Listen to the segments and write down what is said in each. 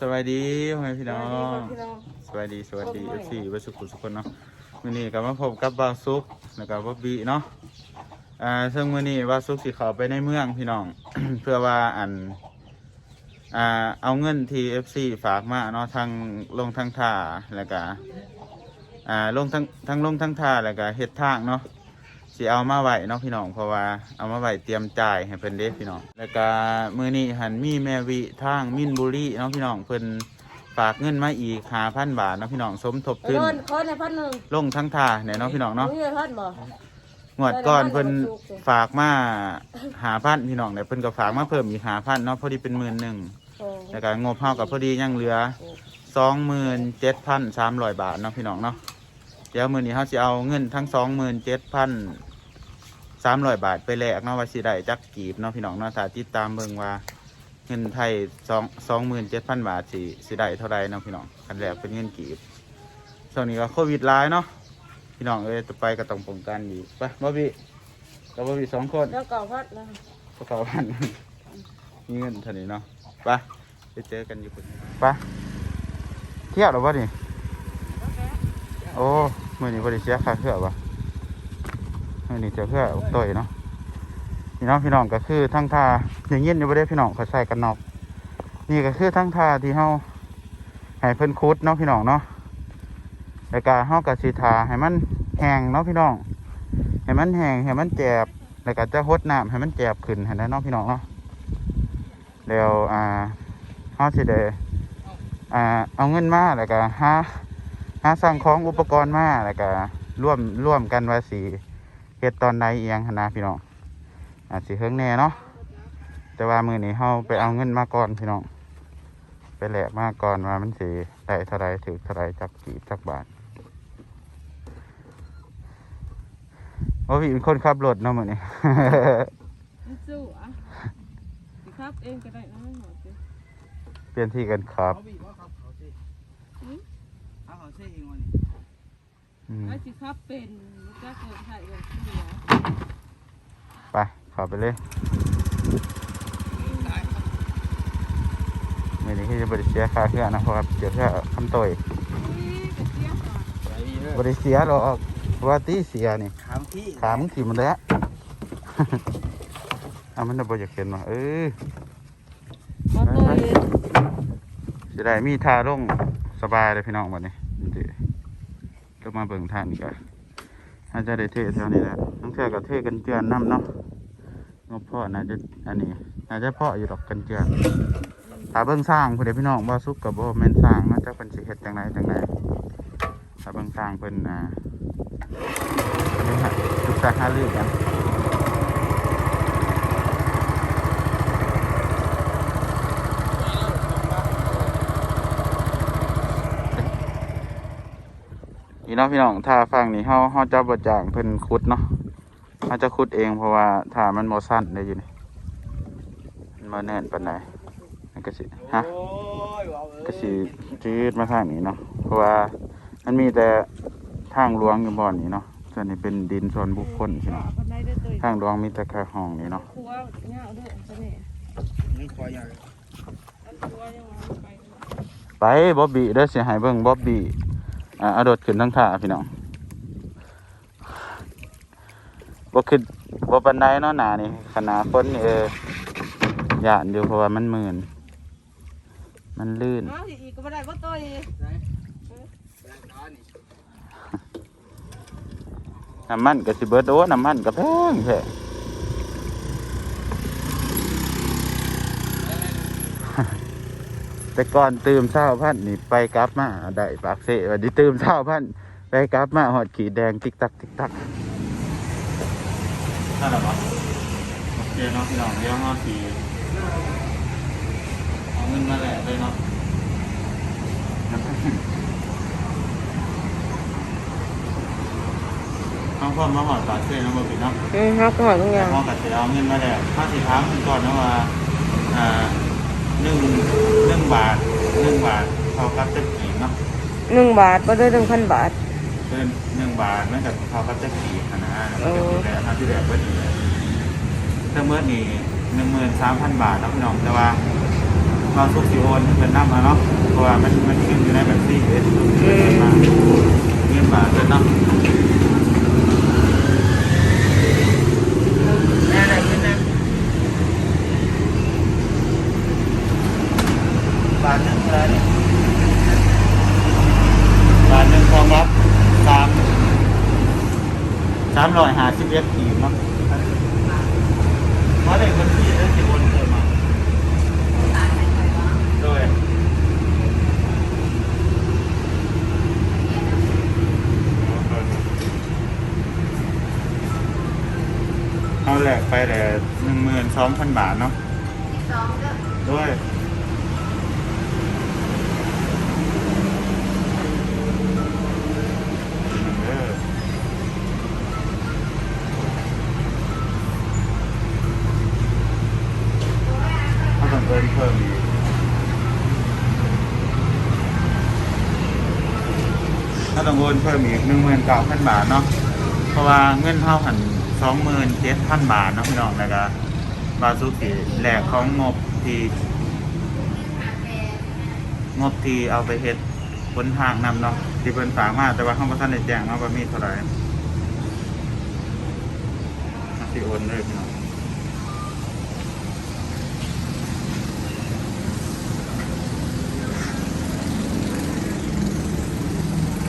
สวัสดีพ่อแม่พี่น้องพี่น้องสวัสดีสวัสดีเอฟซีวัสุขุสุขคนเนาะวันนี้ก็มาพบกับบ่าวซุกแล้วก็บ่าวบีเนาะอ่าซึ่งวันนี้บ่าวซุกสิเข้าไปในเมืองพี่น้อง เพื่อว่าอันอ่าเอาเงินที่เอฟซีฝากมาเนาะทางลงทางท่าแล้วก็อ่าลงทั้งทั้งลงทั้งท่าแล้วก็เฮ็ดทางเนาะ สิเอามาไหว้เนาะพี่น้องเพราะว่าเอามาไหวเตรียมจ่ายให้เพิ่นเด้พี่น้องแล้วก็มื้อนี้หันมีแมวิทางมินบุรีเนาะพี่น้องเพิ่นฝากเงินมาอีกหาพันบาทเนาะพี่น้องสมทบทุนนลอในพันหนึ่งลงทั้งท่าเนี่ยเาะพี่น้องเนาะมีเงินพันบ่งวดก่อนเพิ่นฝากมาหาพันพี่น้องเนี่ยเพิ่นก็ฝากมาเพิ่มอีก5,000เนาะพอดีเป็น11,000แล้วก็งบเฮาก็พอดียังเหลือมร้อยบาทเนาะพี่น้องเนาะเดี๋ยวมื้อนี้เขาจะเอาเงินทั้งสองหมื่นเจ็ดพัน สามร้อยบาทไปแลกเนาะว่าสิได้จักกีบเนาะพี่น้องเนาะถ้าติดตามเบิ่งว่าเงินไทยสองสองหมื่นเจ็ดพันบาทสิสิได้เท่าไรเนาะพี่น้องกันแลกเป็นเงินกีบช่วงนี้ก็โควิดร้ายเนาะพี่น้องเอ้ยจะไปก็ต้องป้องกันอีกไปบ่บีกับบ่บีสองคนแล้วเก่าพัดนะก็เขาพันมีเงินเท่านี้เนาะไปไปเจอกันอยู่คนไปเที่ยวหรอวะนี่โอ้มื่อนี้บริเสียค่าเครื่องวะมื่ อนี้จอเครื่อต่อยเนาะพี่น้องพี่น้องก็คือทั้งท่าอย่างเงี้ยอยู่บ่ได้พี่น้องเขาใส่กันนอก นี่ก็คือทั้งท่าที่เฮาให้เพิ่นคุดเนาะพี่น้องเนาะแล้วก็เฮากับสีทาให้มันแห้งเนาะพี่น้องให้มันแห้งให้มันแจบแล้วก็จะหดน้ำให้มันแจบขึ้นให้ได้เน้องพี่น้องเนาะแล้วอ่าเฮาสิได้อ่าเอาเงินมาแล้วก็หาหาสั่งของอุปกรณ์มาแล้วก็ร่วมร่วมกันว่าสิ เฮ็ดตอนใดเอียงหั้นนะพี่น้องอาจสิเฮิงแน่เนาะแต่ว่ามื้อนี้เฮาไปเอาเงินมาก่อนพี่น้องไปแลกมาก่อนว่ามันสิได้เท่าไรถือเท่าไรจักกีบจักบาทว่าพี่เป็นคนขับรถเนาะมื้อนี้ มันสู้อะสิครับเองก็ได้นะหมอสิเปลี่ยนที่กันครับ เขาบีบว่าเขาเขาสิเอาเขาสิเองวันนี้ อืมไอ้สิครับเป็นจะเกิดไข่แบบเสียไปเขับไปเลยตายครับมื้อนี้ที่จะบริเสียค่าเครื่องนะเพราะว่าเดี๋ยวเครื่องคำโตยไปเด้บริเสียหรอกเพราะว่าตีเสียนี่ถามพี่ขามึงขี่มันแล้วเอามันจะบ่อยากเห็นว่ะเออมาตัวเองสิได้มีท่าลงสบายเลยพี่น้องบัดนี้นี่ ก็มาเบิ่งท่านกันอาจะได้เทแถวนี้แหละทั้งเท่กับเทกันเจือนน้ำเนาะงบพ่อน่าจะอันนี้น่าจะพ่ออยู่ดอกกันเจือนถ้าเบิ่งสร้างผู้ใดพี่น้องว่าซุกกับบ่แมนสร้างน่าจะเป็นสิเห็ดจังไรจังไรถ้าเบิ่งสร้างเป็นอ่านี่ฮะศึกษาขารือกัน เนาะพี่น้องถ้าฟังนี่เฮาเฮาจะบ่จางเพิ่นขุดเนาะเฮาจะขุดเองเพราะว่าถ้ามันบ่สั้นได้อยู่นี่มันบ่แน่นปานใดมันก็สิฮะก็สิจืดมาทางนี้เนาะเพราะว่ามันมีแต่ทางหลวงอยู่บ่อนนี้เนาะส่วนนี้เป็นดินส่วนบุคคลพี่ได้ตัวทางหลวงมีแต่แค่ห้องนี้เนาะครัวเงาด้วยจะนี่นี่ครัวยังมาไปบ๊อบบี้เด้อสิให้เบิ่งบ๊อบบี้ อ่าเอาโดดขึ้นทั้งท่าพี่น้องบ่ขึ้นบ่ปานใดเนาะหนานี่ขนาดคนนี่เออย่านอยู่เพราะว่ามันมื่นมันลื่นน้าสิอีกก็ไม่ได้ก็ตัวเองไหนแปลงตานี่น้ำมันก็สิเบิดโอ้น้ำมันก็แพงแท้ แต่ก่อนตื่มเช้าพันนี่ไปกลับมาได้ปากเสวันนี้ตื่มเช้าพันไปกลับมาหอดขีดแดงติ๊กตักติ๊กตักนั่นแหละปะโอเคเนาะพี่น้องเดี๋ยวหอดขีเอาเงินมาแหละเลยเนาะต้องพ่อมาหอดปากเสเนาะบ่ผิดเนาะอืมครับก่อนทุกอแต่ย่างพอกัดสิเอาเงินมาแล้วถ้าสิถามคุณก่อนนะว่าอ่า หนึ่งหนึ่งบาทหนึ่งบาทเท่ากับจะกี่เนาะหนึ่งบาทก็ได้หนึ่งพันบาทเป็นหนึ่งบาทนั่นกับเท่ากับจะกี่ขนาดนะเอมันอจะมีแต่ถ้าที่แบบเบิดนี่เลยถ้าเมื่อนี่หนึ่งหมื่นสามพันบาทนะพี่น้องแต่ว่าเราสุกสิโอนเงินนำมาเนาะเพราะว่ามันมันขึ้นอยู่ในบัญชีเอสเงินมาเงินบาทเนาะ อะไรกันนะ บาทหนึ่งเท่าไหรเนี่ยบาทหนึ่งทองรับสามสามร้อยห้าสิบเอ็ดขีดเนาะเพราะในบัญชีเอสสิโอนเพิ่มมาโดยเอาแหลกไปแต่หนึ่งหมื่นสองพันบาทเนาะด้วยเออเขาต้องเพิ่มเพิ่มอีกถ้า ต้องโอนเพิ่มอีกหนึ่งหมื่นเก้าพันบาทเนาะเพราะว่าเงินเท่าหันสองหมื่นเจ็ดพันบาทเนาะพี่น้องแล้วก็บาซูกิแหลกของงบที่งบที่เอาไปเฮ็ดบนทางนำเนาะที่เพิ่นฝากมาแต่ว่าข้างประท่านได้แจ้งเนาะว่ามีเท่าไหร่มาสิโอนเลยพี่น้อง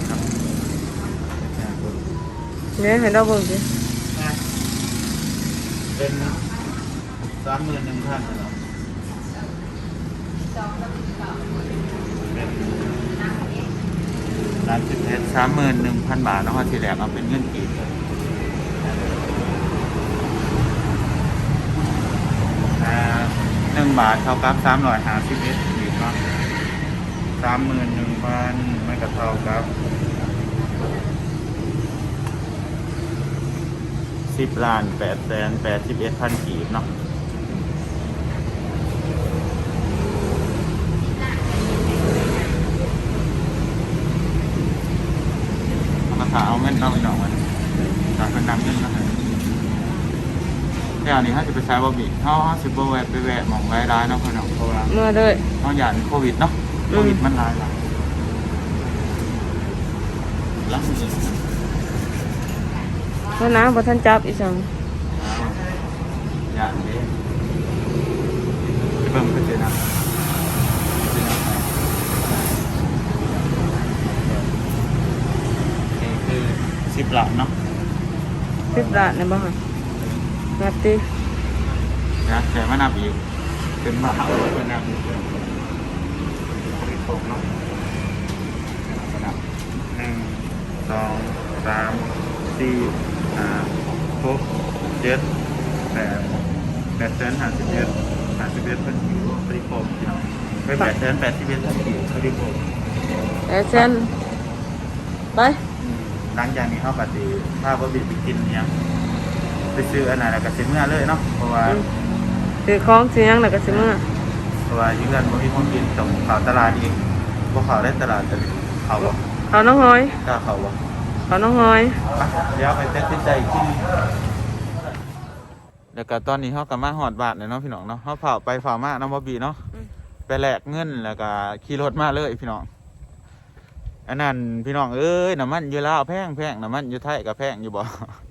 ครับแจ้งคน เนี่ยให้เราเบิ่งสิเป็นสามหมื่นหนึ่งพันเหรอเป็นร้านสิบเอ็ดสามหมื่นหนึ่งพันบาทแล้วก็ทีแรกเอาเป็นเงินกีบอ่หนึ่งบาทเท่ากับสามร้อยห้าสิบเอ็ดกีบเนาะสามหมื่นหนึ่งพันไม่กับเท่ากับ สิบล้านแปดแสนแปดสิบเอ็ดพันกีบเนาะมาถาเอาเงินเอาไปหน่อยมันถาเป็นนำเงินนะครับแต่อันนี้ถ้าจะไปใช้บอบบี้เขาสิบแวะไปแวะหมองไว้ร้ายเนาะเพื่อนเนาะเพราะว่าเมื่อเลยเขาหยาดโควิดเนาะโควิดมันร้ายละลังมือ เมื่อน้ำบ่ทันจับอีสังหยาดเด้ไปเบิ่งเพื่อนเจนะเจนะนี่คือสิบหลังเนาะสิบล้านนะบ่ฮะนับตินะแต่มานับอีกเป็นมหาวิทยาลัยนับอีกเลยบริโภคเนาะนับหนึ่งสองสามสี่ ห้าหกเจ็ดแปดแปดแสนห้าสิบเอ็ดห้าสิบเอ็ดเป็นผิวบริโภคพี่น้องไปแปดแสนแปดสิบเอ็ดเป็นผิวบริโภคแอเซนไปหลังจากนี้เขาก็สิถ้าว่าบิดไปกินเนี่ยไปซื้ออันไหนแล้วก็ซื้อเมื่อเลยเนาะเพราะว่าซื้อของซื้อยังแล้วก็สิเมื่อเพราะว่ายู่กันบ่ามีคนกินต้องข้าวตลาดเองบ่เข้าวได้ตลาดแต่ข้าวบ่เขาน้องหอยกล้าเข้าวบ่เขาน้องหอยไปเดี๋ยวไปตัดสินใจอีกทีหนึงแล้วก็ตอนนี้เฮาก็มาฮอดบ้านแล้วเนาะพี่น้องเนาะเฮาเผาไปเผามาเนาะบ่บีเนาะไปแลกเงินแล้วก็ขี่รถมาเลยพี่น้องอันนั้นพี่น้องเอ้ยน้ำมันอยู่ลาวแพงแพงน้ำมันอยู่ไทยก็แพงอยู่บ่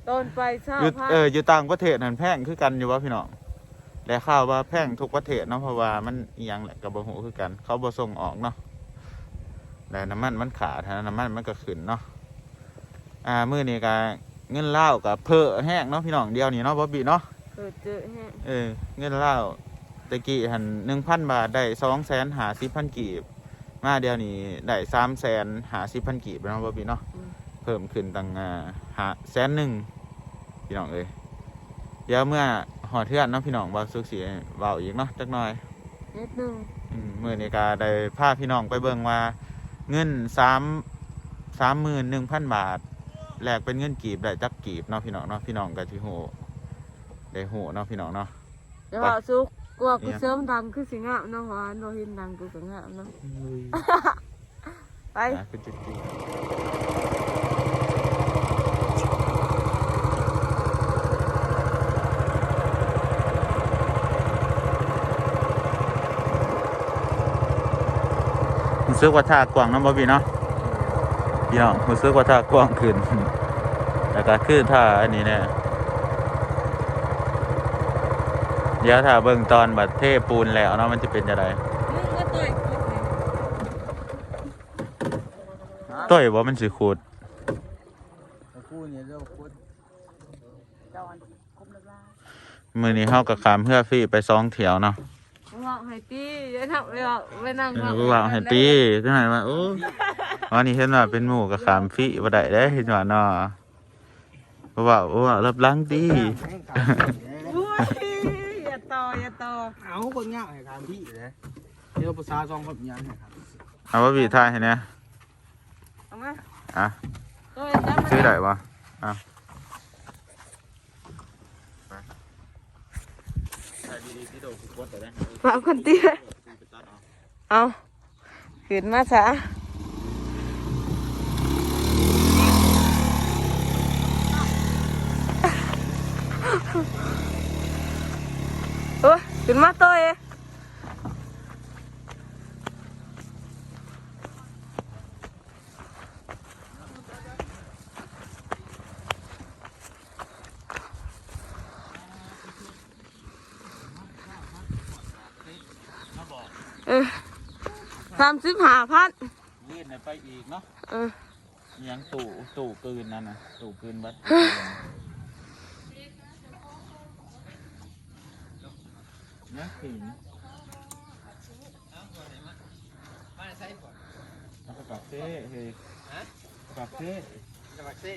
ต้นไปเช้าอยู่พันเอออยู่ต่างประเทศนั่นแพงคือกันอยู่บ่พี่น้องและข่าวว่าแพงทุกประเทศเนาะเพราะว่ามันอีหยังแหละก็บ่ฮู้คือกัน เขาบ่ส่งออกเนาะแต่น้ำมันมันขาดฮะน้ำมันมันก็ขึ้นเนาะ อ่ามื้อนี้ก็เงินลาวก็เพ้อแห้งเนาะพี่น้องเดียวนี่เนาะบ่บีเนาะเออเจอแฮะเออเงินลาวตะกี้หัน1,000 บาทได้250,000กีบ มาเดียวนี้ได้350,000กีบเนาะบ่บีเนาะอืมเพิ่มขึ้นตั้งอ่าหาแสนหนึ่งพี่น้องเอ้ยเดี๋ยวเมื่อหอเทือนเนาะพี่น้องบาสุกสีเบาอีกเนาะจักหน่อย นิดหนึงอืมมื่อนี้ก็ได้พาพี่น้องไปเบิ่งว่าเงินสามสามหมื่นหนึ่งพันบาท แลกเป็นเงินกีบได้จักกีบเนาะพี่น้องเนาะพี่น้องก็ที่โหได้โหเนาะพี่น้องเนาะเดี๋ยวเอาสุกกลัวกูเนี่ยเสริมดังคือสิงามเนาะหวานบ่เห็นดังกูก็งามเนาะไปอะคือจุดจีรู้สึกว่าท่ากว้างเน้ำบ่พี่เนาะ พี่น้องรู้สึกว่าท่ากว้างขึ้นแล้วก็คือท่าอันนี้เนี่ยเดี๋ยวถ้าเบิ่งตอนบัดเทปูนแล้วเนาะมันจะเป็นจะไดมึงก็ต่อยกูเลยต้อยบ่มันสิขูดตะกูเนี่ยเรียกว่ากูจอนคมละลามื้อนี้เฮาก็ขามเพื่อฟรีไปสองเที่ยวเนาะบอกให้ตีอย่าทำไปบอกไปนั่งเออบ่ว่าให้ตีจังไดว่าโอ้ อันนี้เห็นว่าเป็นหมู่ก็ขามฟรีบ่ได้เด้เห็นว่าเนาะบ่ว่าบ่ว่ารับหลังตีอุ้ยอย่าต่ออย่าต่อเอาคนง่ายให้การพี่เลยเดี๋ยวภาษาซองแบบยังไงครับเอาว่าบีท่ายให้เนี่ยเอามาอะตัวจับมาซื้อได้บ่อะดีๆที่โดนกดได้ฝากคนตีไว้เอาขึ้นมาซะ โอ้ยขึ้นมาตัวเองเออสามสิบห้าพันยื่นไปอีกเนาะเออยังตู่ตู่กลืนนั่นนะตู่กลืนวัด นี่ยขิงแล้วก็กับเซ่เฮ้ยกับเซ่จะมาเซ่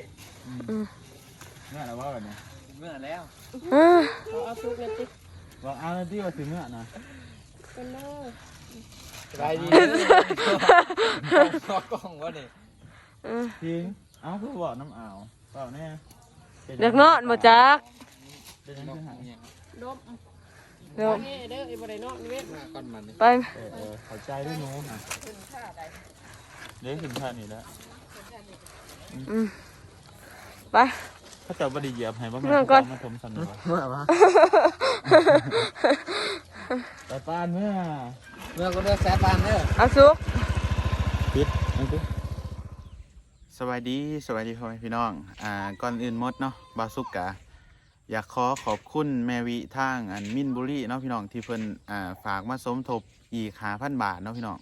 เนี่ยอะไรวะแบบนี้เมื่อแล้วเออบอกเอาแล้วที่ว่าถึงเนี่ยนะสบายดีซอกกล้องวะนี่เออจริงเอ้าคือบอกน้ำอ่าวเปล่าแน่เด็กนอนมาจักเป็นยังไงหาย เดี๋ยวก้อนมันนี่ไปเออเออเข้าใจด้วยหนูฮะเดี๋ยวถึงท่านี้แล้วอืมไป ถ้าเจ้าบไดีเหยียบให้บ้างไหมเมื่อก่อน มาทมสันนิบาตเมื่อวะไปปานเมื่อเมื่อก็เลือกแซ่บานเด้อเอาสุกปิดนั่นปิดสวัสดีสวัสดีพ่อแม่พี่น้อง อ่าก่อนอื่นหมดเนาะบาสุกกะ อยากขอขอบคุณแมวิทางอันมินบุรีเนาะพี่น้องที่เพิ่นอ่าฝากมาสมทบอีกหาพันบาทเนาะพี่น้อง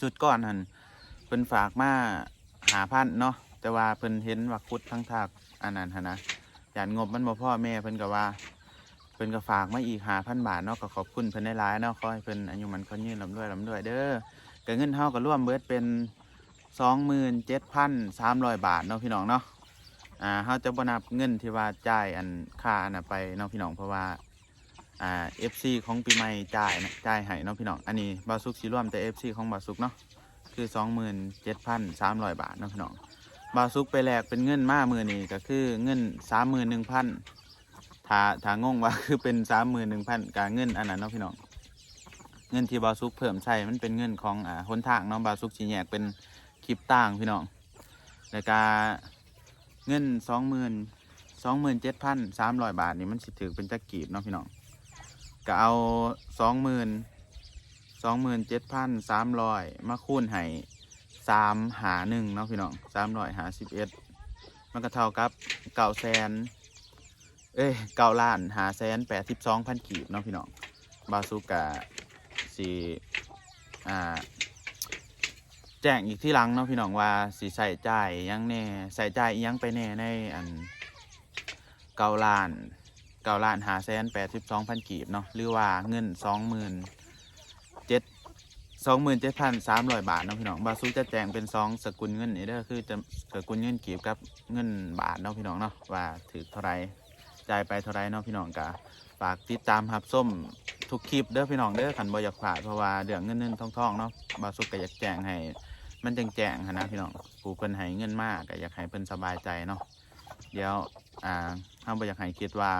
สุดก่อนหันเพิ่นฝากมาหาพันเนาะแต่ว่าเพิ่นเห็นว่าคุดทั้งทากอันนั้นหนนะยานงบมันบ่พ่อแม่เพิ่นก็ว่าเพิ่นก็ฝากมาอีกหาพันบาทเนาะก็ขอบคุณเพิ่นได้หลายเนาะขอให้เพิ่นอายุมันคนยืนลำด้วยลำด้วยเด้อก็เงินเฮาก็ร่วมเบิดเป็นสองหมื่นเจ็ดพันสามร้อยบาทเนาะพี่น้องเนาะ อ่าเฮาจะบนับเงินที่ว่าจ่ายอันค่าอันน่ะไปเนาะพี่น้องเพราะว่าอ่า FC ของปีใหม่จ่ายนะจ่ายให้เนาะพี่น้องอันนี้บาสุกสิร่วมแต่ FC ของบาสุกเนาะคือสองหมื่นเจ็ดพันสามร้อยบาทเนาะพี่น้องบาสุกไปแลกเป็นเงินมามือนี้ก็คือเงินสามหมื่นหนึ่งพันถ้าถ้างงว่าคือเป็นสามหมื่นหนึ่งพันการเงินอันนั้นเนาะพี่น้องเงินที่บาซุกเพิ่มใช้มันเป็นเงินของอ่าหนทางเนาะบาซุกสีแยกเป็นคลิปต่างพี่น้องแล้วก็ เงินสองหมื่นสองหมื่นเจ็ดพันสามร้อยบาทนี่มันสิถือเป็นจักกีบเนาะพี่น้องก็เอาสองหมื่นสองหมื่นเจ็ดพันสามร้อยมาคูณให้สามหาหนึ่งเนาะพี่น้องสามร้อยหาสิบเอ็ดมันก็เท่ากับเก้าแสนเอ้ยเก้าล้านหาแสนแปดสิบสองพันกีบเนาะพี่น้องบาซูกะสี่อ่า แจ้งอีกที่หลังเนาะพี่น้องว่าสีใส่ใจยังแน่ใส่ใจยังไปแน่ในอันเก้าล้านเก้าล้านหาแสนแปดสิบสองพันกีบเนาะหรือว่าเงินสองหมื่นเจ็ดสองหมื่นเจ็ดพันสามร้อยบาทเนาะพี่น้องบาซูจะแจ้งเป็นสองสกุลเงินนี่เด้อคือจะสกุลเงินกีบกับเงินบาทเนาะพี่น้องเนาะว่าถือเท่าไรจ่ายไปเท่าไรเนาะพี่น้องกะฝากติดตามรับส้มทุกคลิปเด้อพี่น้องเด้อขันบอยากพลาเพราะว่าเดืองเงินเงินทองทองๆเนาะบาสุกก็อยากแจ้งให้ มันแจ้งแจ้งๆหั้นนะพี่น้องผู้เพิ่นให้เงินมากก็อยากให้เพิ่นสบายใจเนาะเดี๋ยวอ่าเฮาบ่อยากให้คิดว่า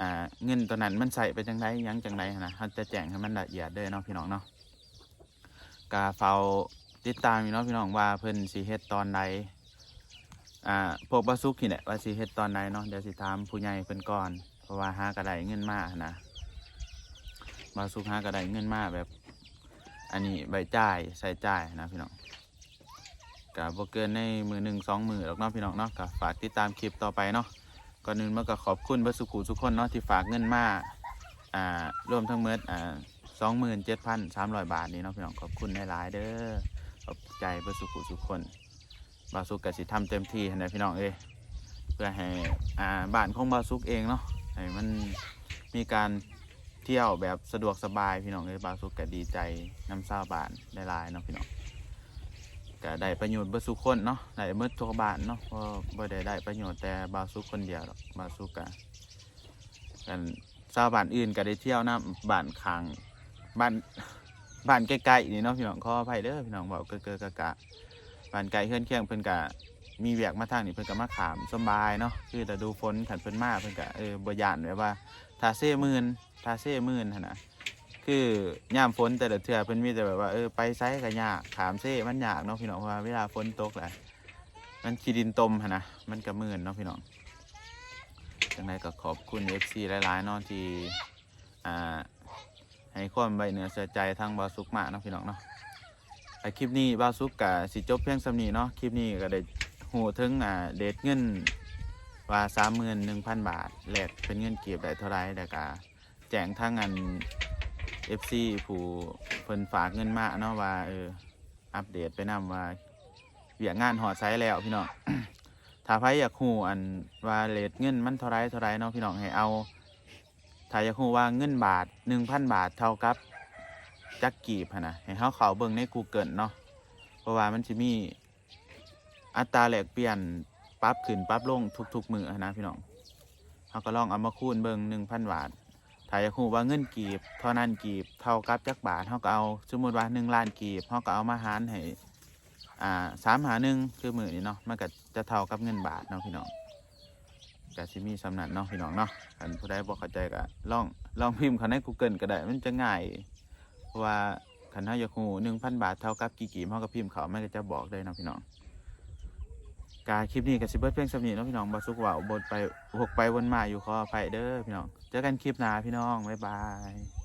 อ่าเงินตัวนั้นมันใส่ไปจังไดหยังจังไดหั้นนะเฮาจะแจ้งให้มันละเอียดเด้อเนาะพี่น้องเนาะกาเฝ้าติดตามอยู่เนาะพี่น้องว่าเพิ่นสิเฮ็ดตอนใดอ่าพวกบาซุกนี่แหละว่าสิเฮ็ดตอนใดเนาะเดี๋ยวสิถามผู้ใหญ่เพิ่นก่อนเพราะว่าหากระไดเงินมาหั้นนะบาซุกหากระไดเงินมาแบบ อันนี้ใบจ่ายใส่จ่ายนะพี่น้องกับ่เกินในมือหนึ่งสองมือหรอกเนาะพี่น้องเนาะก็ฝากติดตามคลิปต่อไปเนาะก่อนอื่นมาก็ขอบคุณบดสุขุทุกคนเนาะที่ฝากเงินมาอ่ารวมทั้งเมดอ่าสองหมื่นเจ็ดพันสามร้อยบาทนี่เนาะพี่น้องขอบคุณหลายๆเด้อขอบใจบดสุขุทุกคนบาสุกกสิทำเต็มที่นะพี่น้องเอ้เพื่อให้อ่าบ้านของบาสุกเองเนาะให้มันมีการ ที่ยวแบบสะดวกสบายพี่น้องเอ้ยบาสุกก็ดีใจน้ำซาบานหลายเนาะพี่น้องก็ได้ประโยชน์เบิดสุคนเนาะได้เบิดทุกบ้านเนาะเพราะบ่ได้ได้ประโยชน์แต่บาสุคนเดียวหรอกบาสุกะกันชาบานอื่นก็ได้เที่ยวนะบ้านข้างบ้านบ้านใกล้ๆนี่เนาะพี่น้องขออภัยเด้อพี่น้องบอกเกอๆกะกะบ้านไกลเฮือนเคียงเพิ่นกะมีเวียกมาทางนี่เพิ่นก็มาขามสบายเนาะคือฤดูฝนขันเพิ่นมาเพิ่นก็เออบ่ย่านแบบว่า ทาเซ่มื่นทาเซ่มื่นหั่นนะคือย่ามฝนแต่ละเทื่อเพิ่นมีแต่แบบว่าเออไปไซก็ยากขามเซ่มันยากเนาะพี่น้องเพราะว่าเวลาฝนตกแหละมันขี้ดินตมหั่นนะมันก็มื่นเนาะพี่น้องจังไดก็ขอบคุณ FC หลายๆเนาะที่อ่าให้ความใบเหนือเสียใจทางบาสุกมาเนาะพี่น้องเนาะไอคลิปนี้บาสุกกะสิจบเพียงสำนีเนาะคลิปนี้ก็ได้หูถึงอ่าเดทเงิน ว่า31,000บาทแลกเป็นเงินเก็บได้เท่าไรแล้วก็แจ้งทางอัน FC ผู้เพิ่นฝากเงินมาเนาะว่าเอออัปเดตไปนำว่าเวียกงานหอดไซแล้วพี่น้องถ้าใครอยากฮู้อันว่าเลทเงินมันเท่าไรเท่าไรเนาะพี่น้องให้เอาถ้าอยากฮู้ว่าเงินบาท1,000บาทเท่ากับจักกีบนะให้เฮาเขาเบิ่งใน Google เนาะเพราะว่ามันสิมีอัตราแลกเปลี่ยน ปรับขึ้นปรับลงทุกๆมือนะพี่น้องเฮาก็ลองเอามาคูณเบิ่ง1,000บาทถ้าอยากรู้ว่าเงินกีบเท่านั้นกีบเท่ากับจักบาทเฮาก็เอาสมมติว่า1ล้านกีบเฮาก็เอามาหารให้อ่าสามหาหนึ่งคือมือนี้เนาะมันก็จะเท่ากับเงินบาทเนาะพี่น้องก็สิมีสำนักเนาะพี่น้องเนาะคันผู้ใดบ่เข้าใจก็ลองลองพิมพ์เขาใน Google ก็ได้มันจะง่ายเพราะว่าคันเฮาอยากรู้1,000บาทเท่ากับกี่กีบเฮาก็พิมพ์เข้ามันก็จะบอกได้เนาะพี่น้อง กาคลิปนี้กับสิเบิร์ดเพียงสำนี้เนาะพี่น้องบาสุกว่าบนไปหกไปวนมาอยู่ขออภัยเด้อพี่น้อง เจอกันคลิปหน้าพี่น้อง บ๊ายบาย